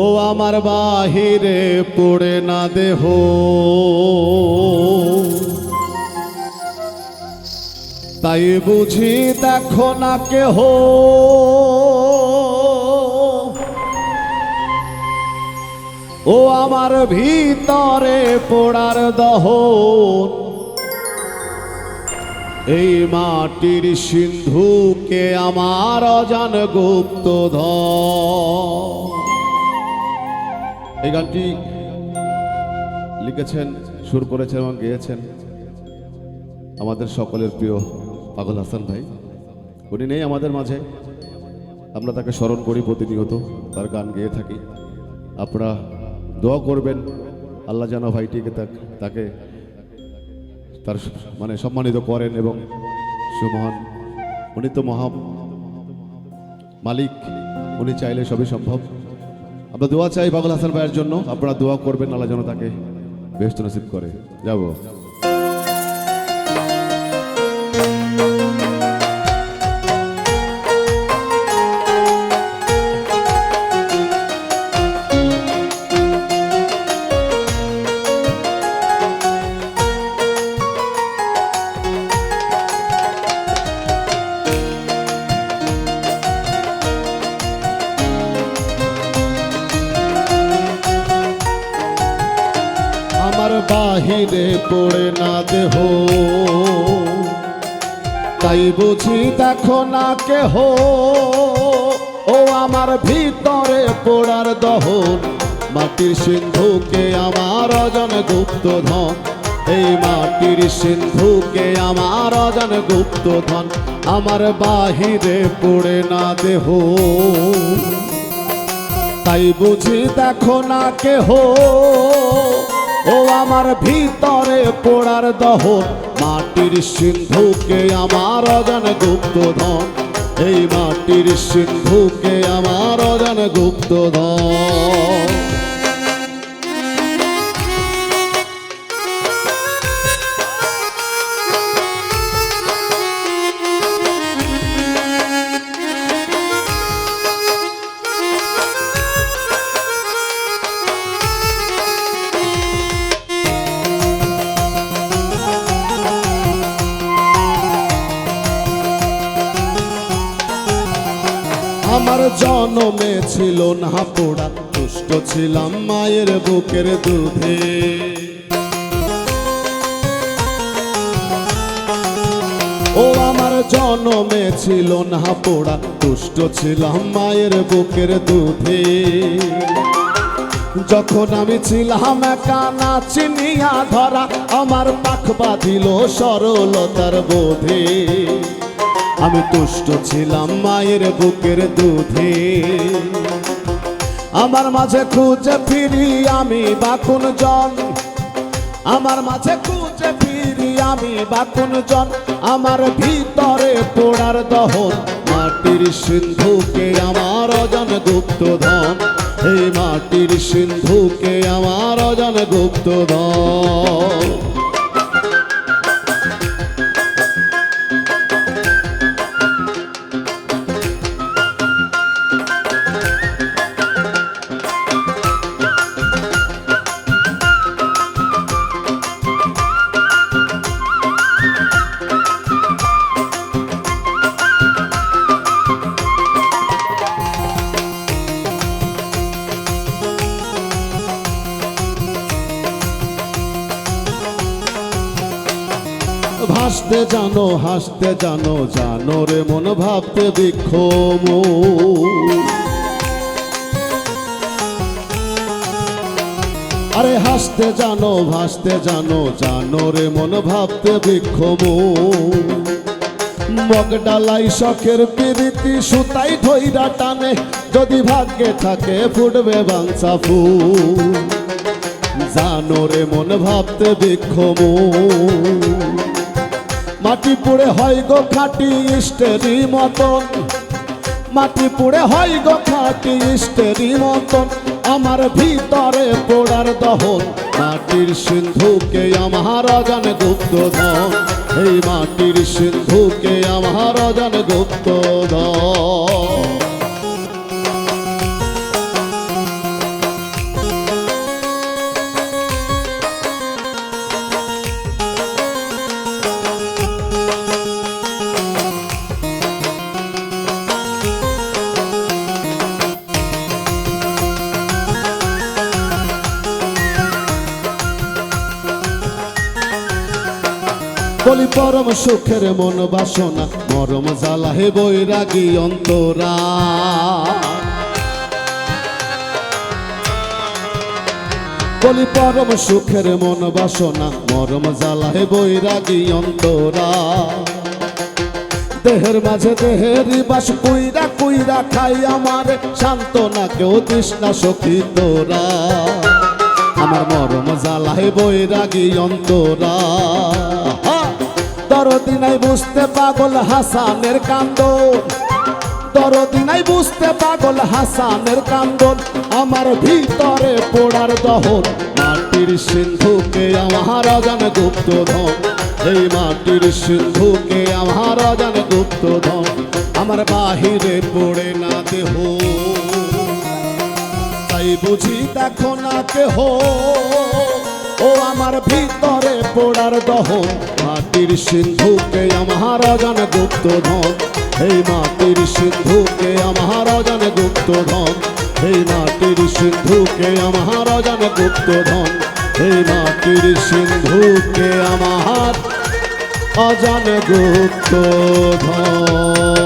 ও আমার বাহিরে পড়ে না দেহ। তাই বুঝি দেখো না কেহ। ও আমার ভিতরে পোড়ার দহন। এই মাটির সিন্ধুকে আমার অজান গুপ্ত এই গানটি লিখেছেন, সুর করেছেন এবং গেয়েছেন আমাদের সকলের প্রিয় পাগল হাসান ভাই। উনি নেই আমাদের মাঝে। আমরা তাকে স্মরণ করি প্রতিনিয়ত, তার গান গেয়ে থাকি। আপনারা দোয়া করবেন, আল্লাহ যেন ভাইটিকে তাক- তার মানে সম্মানিত করেন এবং সুমহান। উনি তো মহা মালিক, উনি চাইলে সবই সম্ভব। আমরা দোয়া চাই পাগল হাসান ভাইয়ের জন্য। আপনারা দোয়া করবেন নালা যেন তাকে বেস্ট নসিব করে। যাব। বাহিরে পড়ে না দেহ। তাই বুঝি দেখো না কেহ। ও আমার ভিতরে পোড়ার দহন, মাটির সিন্ধুকে আমার অজন গুপ্ত ধন। এই মাটির সিন্ধুকে আমার অজন গুপ্ত ধন, আমার বাহিরে পড়ে না দেহ। তাই বুঝি দেখো না কেহ। আমার ভিতরে পোড়ার দহন, মাটির সিন্ধুকে আমার অজান গুপ্ত ধন এই মাটির সিন্ধুকে আমার অজান গুপ্ত আমার জনমে ছিল না পোড়া দুষ্ট ছিলাম মায়ের বুকের দুধে। ও আমার জনমে ছিল না পোড়া দুষ্ট ছিলাম মায়ের বুকের দুধে। যখন আমি ছিলাম একা না চিনিয়া ধরা, আমার পাখ বাঁধিল সরলতার বোধে। আমি তুষ্ট ছিলাম মায়ের বুকের দুধে। আমার মাঝে খুঁজে ফিরি আমি বাকুন জন। আমার মাঝে খুঁজে ফিরি আমি বাকুন জন। আমার ভিতরে পোড়ার দহন, মাটির সিন্ধুকে আমার অজন গুপ্ত ধন এই মাটির সিন্ধুকে আমার অজন গুপ্ত ধন ভাসতে জানো, হাসতে জানো জানো রে মন ভাবতে বিক্ষোভ। আরে হাসতে জানো ভাসতে জানো জানো রে মন ভাবতে বিক্ষোভ। মগডালাই শখের পিরিতি সুতাই ধৈরা টানে, যদি ভাগ্যে থাকে ফুটবে বাংসা ফুল। জানো রে মন ভাবতে বিক্ষোভ। মাটি পুড়ে হয় গো খাটি ইস্টেরি মতন। মাটি পুড়ে হয় গো খাটি ইস্টেরি মতন। আমার ভিতরে পোড়ার দহন, মাটির সিন্ধুকে আমার অজান গুপ্ত ধন। এই মাটির সিন্ধুকে আমার অজান গুপ্ত ধন। বলি, পরম সুখের মন বাসনা, মরম জ্বালা হে বৈরাগী অন্তরা। বলি, পরম সুখের মন বাসনা, মরম জ্বালা হে বৈরাগী অন্তরা। দেহের মাঝে দেহের বাস, কুইরা কুইরা খাই আমার শান্ত না কেউ তৃষ্ণা সখী তোরা। আমার মরম জ্বালায় বৈরাগী অন্তরা। দরদি নাই বুঝতে পাগল হাসানের কান্দন। দরদি নাই বুঝতে পাগল হাসানের কান্দন। আমার ভিতরে পোড়ার দহন। মাটির সিন্ধুকে আমার অজান গুপ্ত ধন। এই মাটির সিন্ধুকে আমার অজান গুপ্ত ধন। আমার বাহিরে পড়ে না দেহ তাই বুঝি দেখো না কেহ। ও আমার ভিতরে পোড়ার দহন। মাটির সিন্ধুকে আমার অজান গুপ্ত ধন। এই মাটির সিন্ধুকে আমার অজান গুপ্ত ধন। এই মাটির সিন্ধুকে আমার অজান গুপ্ত ধন। এই মাটির সিন্ধুকে আমার অজান গুপ্ত ধন।